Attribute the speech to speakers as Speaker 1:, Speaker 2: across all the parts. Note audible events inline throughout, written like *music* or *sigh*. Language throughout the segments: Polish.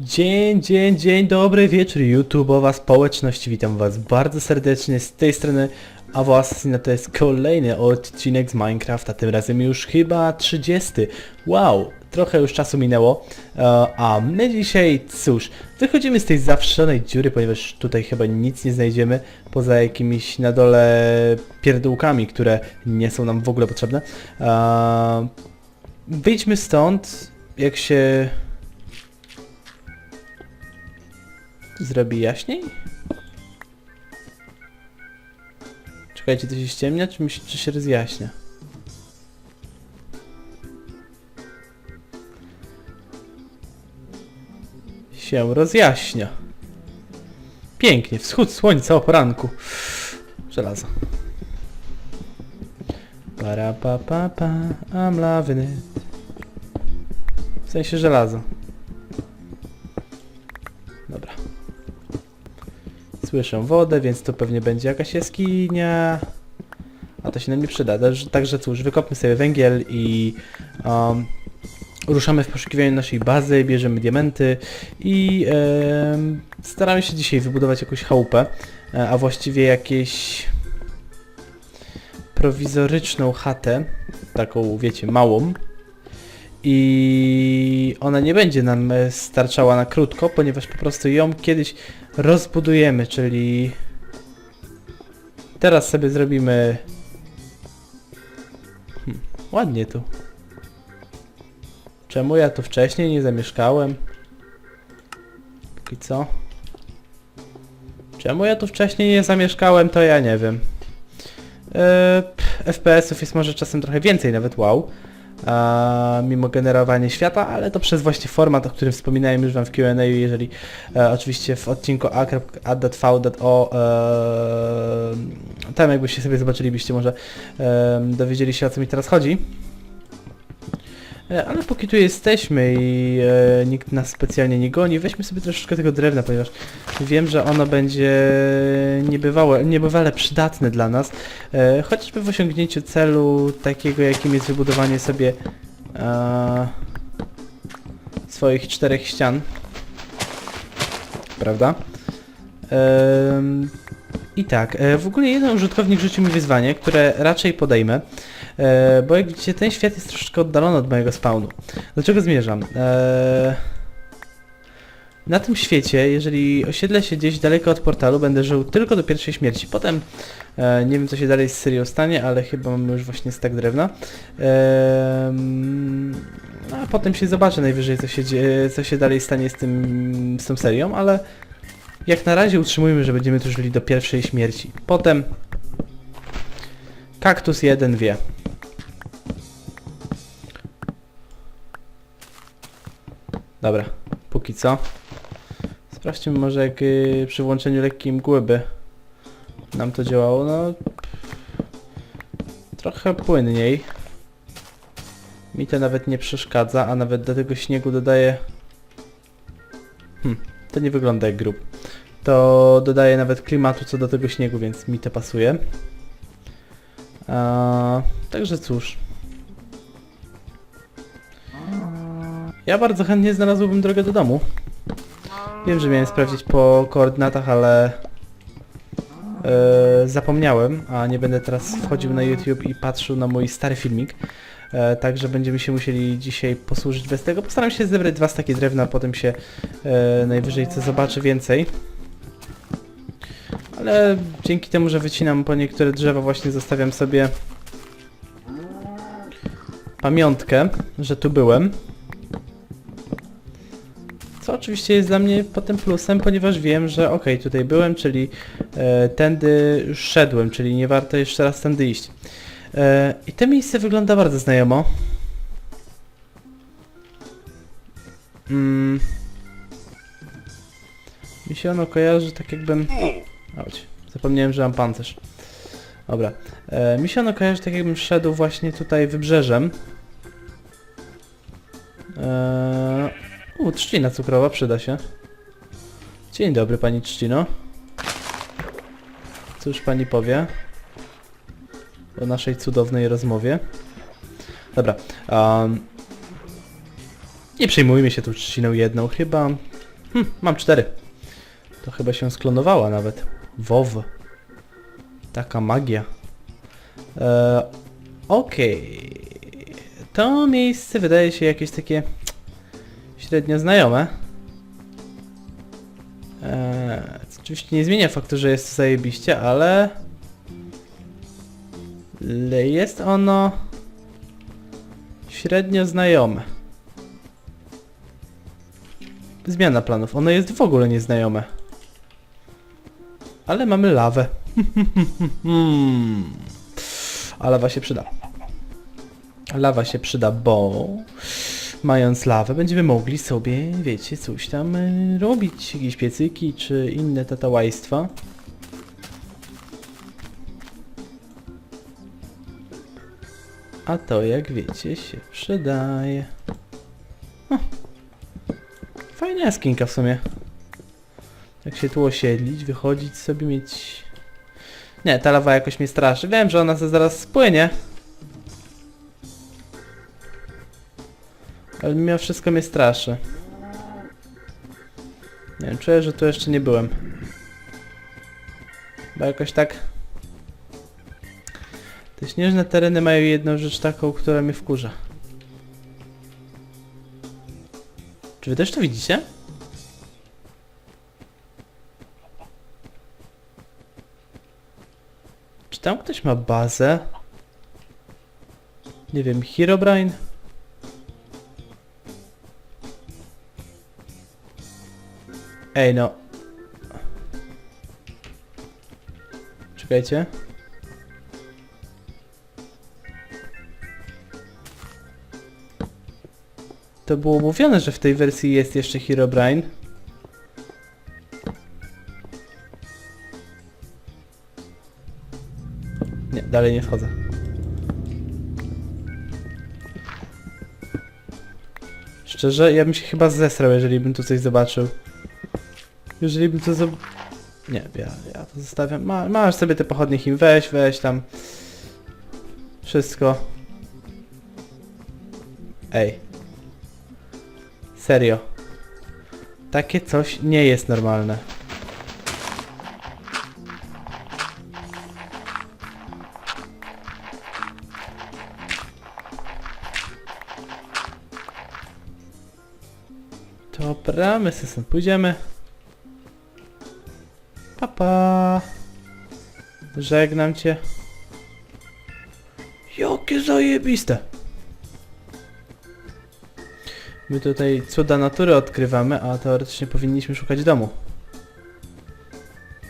Speaker 1: Dzień, dzień, dzień dobry wieczór YouTube'owa społeczność. Witam was bardzo serdecznie z tej strony Avo Assassina to jest kolejny odcinek z Minecrafta, tym razem już chyba 30. Wow, trochę już czasu minęło, e, a my dzisiaj, cóż, wychodzimy z tej zawszonej dziury, ponieważ tutaj chyba nic nie znajdziemy, poza jakimiś na dole pierdółkami, które nie są nam w ogóle potrzebne. E, Wyjdźmy stąd, jak się zrobi jaśniej? Czekajcie, to się ściemnia, czy, mi się, czy się rozjaśnia? Się rozjaśnia. Pięknie, wschód słońca o poranku. Żelazo. Para pa pa pa, I'm loving it. W sensie żelazo. Słyszę wodę, więc to pewnie będzie jakaś jaskinia. A to się nam nie przyda. Także- cóż, wykopmy sobie węgiel i um, ruszamy w poszukiwaniu naszej bazy, bierzemy diamenty i staramy się dzisiaj wybudować jakąś chałupę, e, a właściwie jakieś prowizoryczną chatę, taką wiecie, małą. I ona nie będzie nam e, starczała na krótko, ponieważ po prostu ją kiedyś rozbudujemy, czyli teraz sobie zrobimy hmm, ładnie tu. Czemu ja tu wcześniej nie zamieszkałem? Póki co? Czemu ja tu wcześniej nie zamieszkałem, to ja nie wiem. Eee, pff, FPS-ów jest może czasem trochę więcej, nawet wow. Mimo generowania świata, ale to przez właśnie format, o którym wspominałem już wam w Q&A, jeżeli e, oczywiście w odcinku a.v.o e, tam jakbyście sobie zobaczyli, byście może e, dowiedzieli się o co mi teraz chodzi. E, Ale póki tu jesteśmy i e, nikt nas specjalnie nie goni, weźmy sobie troszeczkę tego drewna, ponieważ wiem, że ono będzie niebywałe, niebywale przydatne dla nas, e, chociażby w osiągnięciu celu takiego, jakim jest wybudowanie sobie e, swoich czterech ścian. Prawda? Em, I tak, e, w ogóle jeden użytkownik rzucił mi wyzwanie, które raczej podejmę, e, bo jak widzicie ten świat jest troszeczkę oddalony od mojego spawnu. Do czego zmierzam? E, na tym świecie, jeżeli osiedlę się gdzieś daleko od portalu, będę żył tylko do pierwszej śmierci. Potem e, nie wiem co się dalej z serią stanie, ale chyba mamy już właśnie stak drewna. Em, a potem się zobaczę najwyżej co się, co się dalej stanie z, tym, z tą serią, ale jak na razie utrzymujmy, że będziemy tu żyli do pierwszej śmierci. Potem kaktus jeden wie. Dobra, póki co. Sprawdźmy może jak y, przy włączeniu lekkiej mgły by nam to działało. No trochę płynniej. Mi to nawet nie przeszkadza, a nawet do tego śniegu dodaje... Hmm, to nie wygląda jak grób. To dodaje nawet klimatu co do tego śniegu, więc mi to pasuje. A, także cóż. Ja bardzo chętnie znalazłbym drogę do domu. Wiem, że miałem sprawdzić po koordynatach, ale e, zapomniałem, a nie będę teraz wchodził na YouTube i patrzył na mój stary filmik. E, także będziemy się musieli dzisiaj posłużyć bez tego. Postaram się zebrać dwa staki drewna, a potem się e, najwyżej co zobaczy więcej. Ale dzięki temu, że wycinam po niektóre drzewa, właśnie zostawiam sobie pamiątkę, że tu byłem. Co oczywiście jest dla mnie potem plusem, ponieważ wiem, że ok, tutaj byłem, czyli e, tędy szedłem, czyli nie warto jeszcze raz tędy iść. E, I to miejsce wygląda bardzo znajomo. Mm. Mi się ono kojarzy tak jakbym... Chodź, zapomniałem, że mam pancerz. Dobra. E, mi się ono kojarzy tak jakbym szedł właśnie tutaj wybrzeżem. E, u, trzcina cukrowa, przyda się. Dzień dobry pani trzcino. Cóż pani powie o naszej cudownej rozmowie? Dobra. Um, nie przejmujmy się tą trzciną jedną, chyba Hm, mam cztery. To chyba się sklonowała nawet. WoW. Taka magia. E, Okej. To miejsce wydaje się jakieś takie średnio znajome. E, co oczywiście nie zmienia faktu, że jest to zajebiście, ale... jest ono średnio znajome. Zmiana planów. Ono jest w ogóle nieznajome. Ale mamy lawę. *laughs* A lawa się przyda. Lawa się przyda, bo mając lawę będziemy mogli sobie, wiecie, coś tam y, robić. Jakieś piecyki czy inne tatałajstwa. A to, jak wiecie, się przydaje. O. Fajna jaskinka w sumie. Jak się tu osiedlić, wychodzić sobie, mieć... Nie, ta lawa jakoś mnie straszy. Wiem, że ona zaraz spłynie. Ale mimo wszystko mnie straszy. Nie wiem, czuję, że tu jeszcze nie byłem. Bo jakoś tak... Te śnieżne tereny mają jedną rzecz taką, która mnie wkurza. Czy wy też to widzicie? Czy tam ktoś ma bazę? Nie wiem, Herobrine? Ej no. Czekajcie. To było mówione, że w tej wersji jest jeszcze Herobrine. Nie, dalej nie wchodzę. Szczerze, ja bym się chyba zesrał, jeżeli bym tu coś zobaczył. Jeżeli bym to zob... Nie, ja, ja to zostawiam. Ma, masz sobie te pochodnie im weź, weź tam. Wszystko. Ej. Serio. Takie coś nie jest normalne. Dobra, my sobie pójdziemy. Żegnam cię. Jakie zajebiste. My tutaj cuda natury odkrywamy, a teoretycznie powinniśmy szukać domu.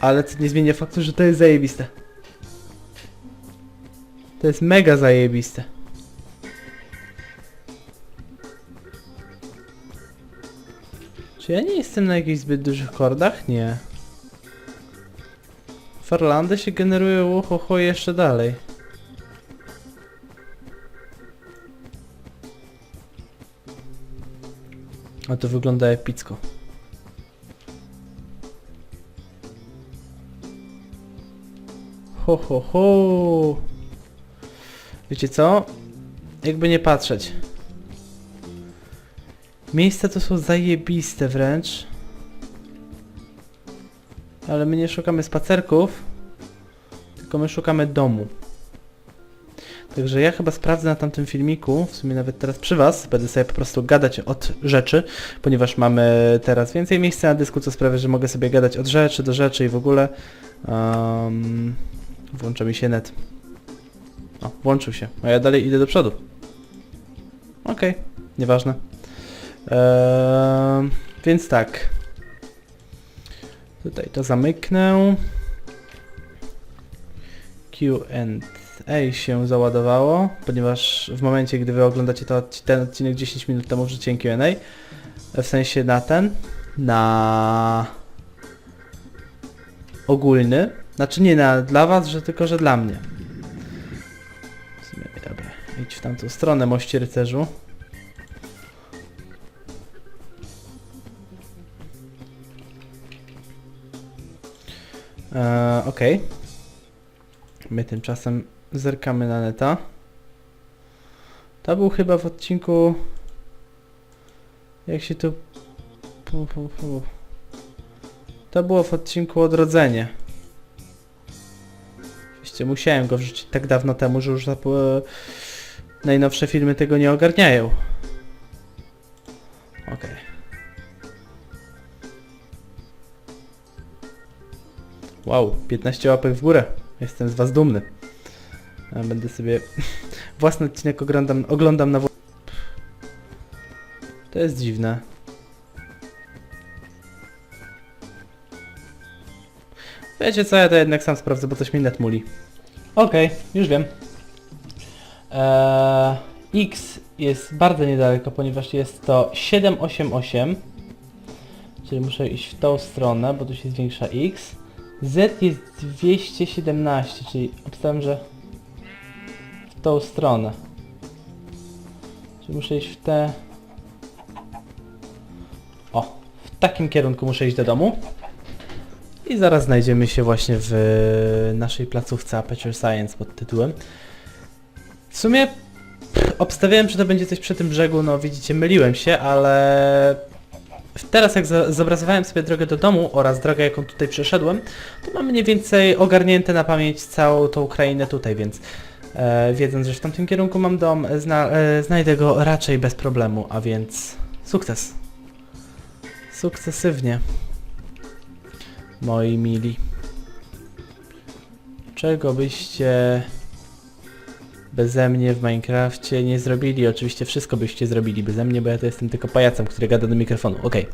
Speaker 1: Ale co nie zmienia faktu, że to jest zajebiste. To jest mega zajebiste. Czy ja nie jestem na jakichś zbyt dużych kordach? Nie. Farlandy się generują uchocho jeszcze dalej. A to wygląda epicko. Ho, ho, ho. Wiecie co? Jakby nie patrzeć. Miejsca to są zajebiste wręcz. Ale my nie szukamy spacerków, tylko my szukamy domu. Także ja chyba sprawdzę na tamtym filmiku, w sumie nawet teraz przy Was, będę sobie po prostu gadać od rzeczy, ponieważ mamy teraz więcej miejsca na dysku, co sprawia, że mogę sobie gadać od rzeczy do rzeczy i w ogóle. Um, włącza mi się net. O, włączył się, a ja dalej idę do przodu. Okej, nieważne. Eee, więc tak. Tutaj to zamyknę. Q&A się załadowało, ponieważ w momencie, gdy wy oglądacie to, ten odcinek 10 minut temu wrzuciłem Q&A, w sensie na ten, na ogólny, znaczy nie na dla was, że tylko, że dla mnie. W sumie, dobra, idź w tamtą stronę, mości rycerzu. Eee, Okej. My tymczasem zerkamy na neta. To był chyba w odcinku... Jak się tu pu, pu, pu. To było w odcinku Odrodzenie. Oczywiście musiałem go wrzucić tak dawno temu, że już zap- najnowsze filmy tego nie ogarniają. Okej. Wow, 15 łapek w górę. Jestem z was dumny. Będę sobie *laughs* własny odcinek oglądam, oglądam na To jest dziwne. Wiecie co, ja to jednak sam sprawdzę, bo coś mi net muli. Okej, już wiem. Eee, X jest bardzo niedaleko, ponieważ jest to 788. Czyli muszę iść w tą stronę, bo tu się zwiększa X. Z jest 217, czyli obstawiam, że w tą stronę. Czyli muszę iść w te... O, w takim kierunku muszę iść do domu. I zaraz znajdziemy się właśnie w naszej placówce Aperture Science pod tytułem. W sumie pff, obstawiałem, że to będzie coś przy tym brzegu, no widzicie, myliłem się, ale teraz jak zobrazowałem sobie drogę do domu oraz drogę, jaką tutaj przeszedłem, to mam mniej więcej ogarnięte na pamięć całą tą krainę tutaj, więc e, wiedząc, że w tamtym kierunku mam dom, zna, e, znajdę go raczej bez problemu, a więc sukces. Sukcesywnie. Moi mili. Czego byście beze mnie w Minecrafcie nie zrobili? Oczywiście wszystko byście zrobili beze mnie, bo ja to jestem tylko pajacem, który gada do mikrofonu. Okej.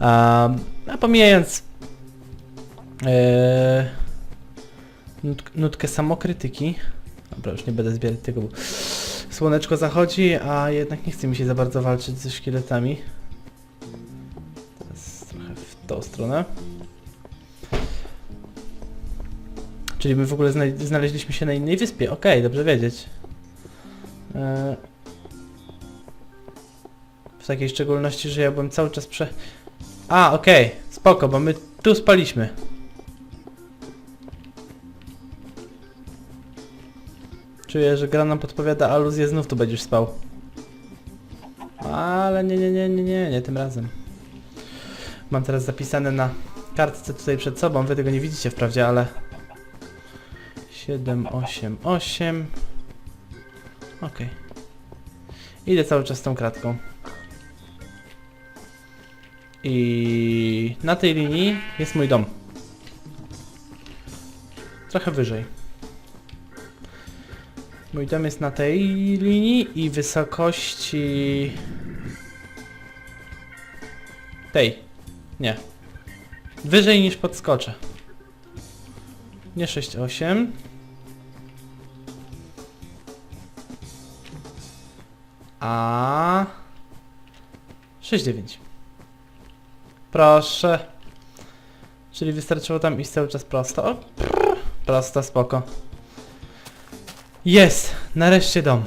Speaker 1: Um, a pomijając e, nut, nutkę samokrytyki. Dobra, już nie będę zbierać tego, bo słoneczko zachodzi, a jednak nie chce mi się za bardzo walczyć ze szkieletami. Teraz trochę w tą stronę. Czyli my w ogóle znaleźliśmy się na innej wyspie. Okej, dobrze wiedzieć. E, W takiej szczególności, że ja byłem cały czas prze... A, okej, spoko, bo my tu spaliśmy. Czuję, że gra nam podpowiada aluzję, znów tu będziesz spał. Ale nie, nie, nie, nie, nie, nie tym razem. Mam teraz zapisane na kartce tutaj przed sobą, wy tego nie widzicie wprawdzie, ale... 7, 8, 8. Okej. Idę cały czas tą kratką. I na tej linii jest mój dom. Trochę wyżej. Mój dom jest na tej linii i wysokości... Tej. Nie. Wyżej niż podskoczę. Nie 6,8. A 6,9. Proszę. Czyli wystarczyło tam iść cały czas prosto. O, prr, prosto, spoko. Jest! Nareszcie dom.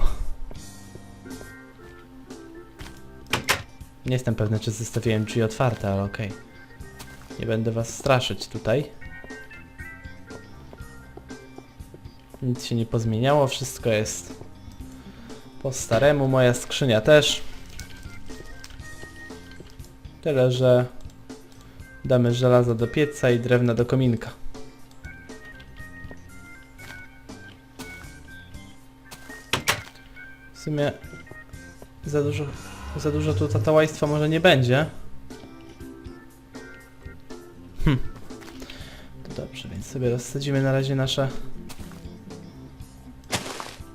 Speaker 1: Nie jestem pewny, czy zostawiłem drzwi otwarte, ale okej. Nie będę was straszyć tutaj. Nic się nie pozmieniało, wszystko jest po staremu, moja skrzynia też. Tyle, że damy żelazo do pieca i drewna do kominka. W sumie za dużo, za dużo tu tatałaństwa może nie będzie. Hm. To dobrze, więc sobie rozsadzimy na razie nasze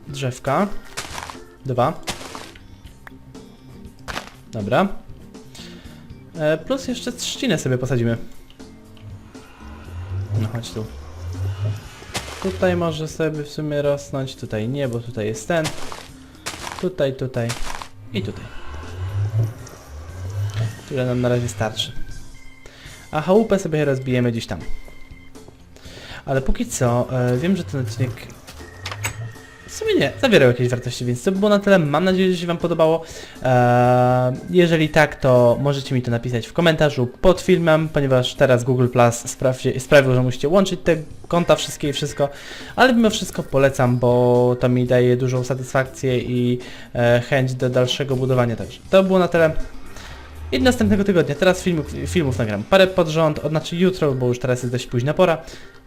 Speaker 1: drzewka. Dwa. Dobra. E, plus jeszcze trzcinę sobie posadzimy. No chodź tu. Tutaj może sobie w sumie rosnąć, tutaj nie, bo tutaj jest ten. Tutaj, tutaj i tutaj. Tyle nam na razie starczy. A chałupę sobie rozbijemy gdzieś tam. Ale póki co, e, wiem, że ten odcinek sumie nie, zawierał jakieś wartości, więc to by było na tyle. Mam nadzieję, że się Wam podobało. Eee, jeżeli tak, to możecie mi to napisać w komentarzu pod filmem, ponieważ teraz Google Plus sprawdzi, sprawił, że musicie łączyć te konta wszystkie i wszystko, ale mimo wszystko polecam, bo to mi daje dużą satysfakcję i e, chęć do dalszego budowania także. To było na tyle. I następnego tygodnia. Teraz filmów, filmów nagram parę pod rząd, znaczy jutro, bo już teraz jest dość późna pora.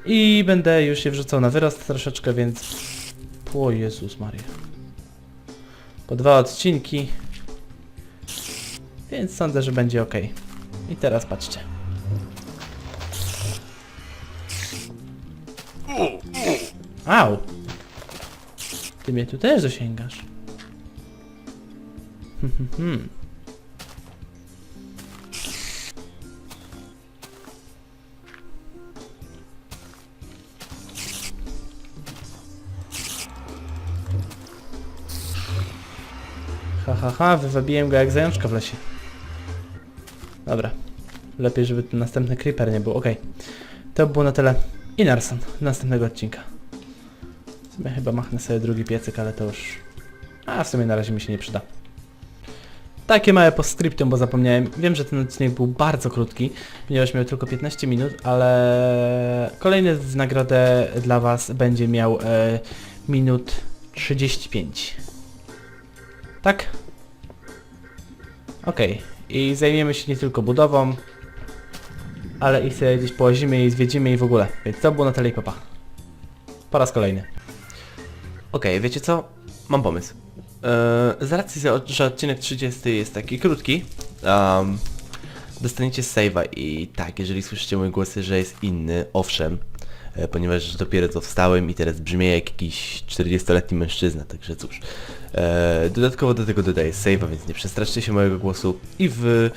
Speaker 1: I będę już się wrzucał na wyrost troszeczkę, więc... O Jezus Maria. Po dwa odcinki. Więc sądzę, że będzie ok. I teraz patrzcie. Au! Ty mnie tu też dosięgasz. *laughs* Hmm, hmm, hmm. Ha, ha, wywabiłem go jak zajączka w lesie. Dobra. Lepiej, żeby ten następny creeper nie był. Okej. To było na tyle. I Narson następnego odcinka. W sumie chyba machnę sobie drugi piecyk, ale to już... A, w sumie na razie mi się nie przyda. Takie małe postscriptum, bo zapomniałem. Wiem, że ten odcinek był bardzo krótki, ponieważ miał tylko 15 minut, ale kolejny w nagrodę dla Was będzie miał e, minut 35. Tak? Okej. I zajmiemy się nie tylko budową, ale i sobie gdzieś połazimy i zwiedzimy i w ogóle. Więc to było na tyle i papa. Po raz kolejny.
Speaker 2: Okej, wiecie co? Mam pomysł. Eee, z racji, że- odcinek 30 jest taki krótki, dostaniecie save'a i tak, jeżeli słyszycie moje głosy, że jest inny, owszem, ponieważ dopiero co wstałem i teraz brzmię jak jakiś 40-letni mężczyzna, także cóż. E, dodatkowo do tego dodaję save'a, więc nie przestraszcie się mojego głosu i w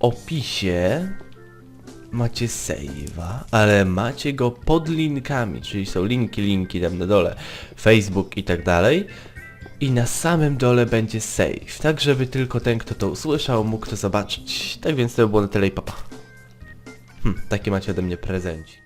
Speaker 2: opisie macie save'a, ale macie go pod linkami, czyli są linki, linki tam na dole, Facebook i tak dalej. I na samym dole będzie save, tak żeby tylko ten, kto to usłyszał, mógł to zobaczyć. Tak więc to by było na tyle i papa. Hm, takie macie ode mnie prezencik.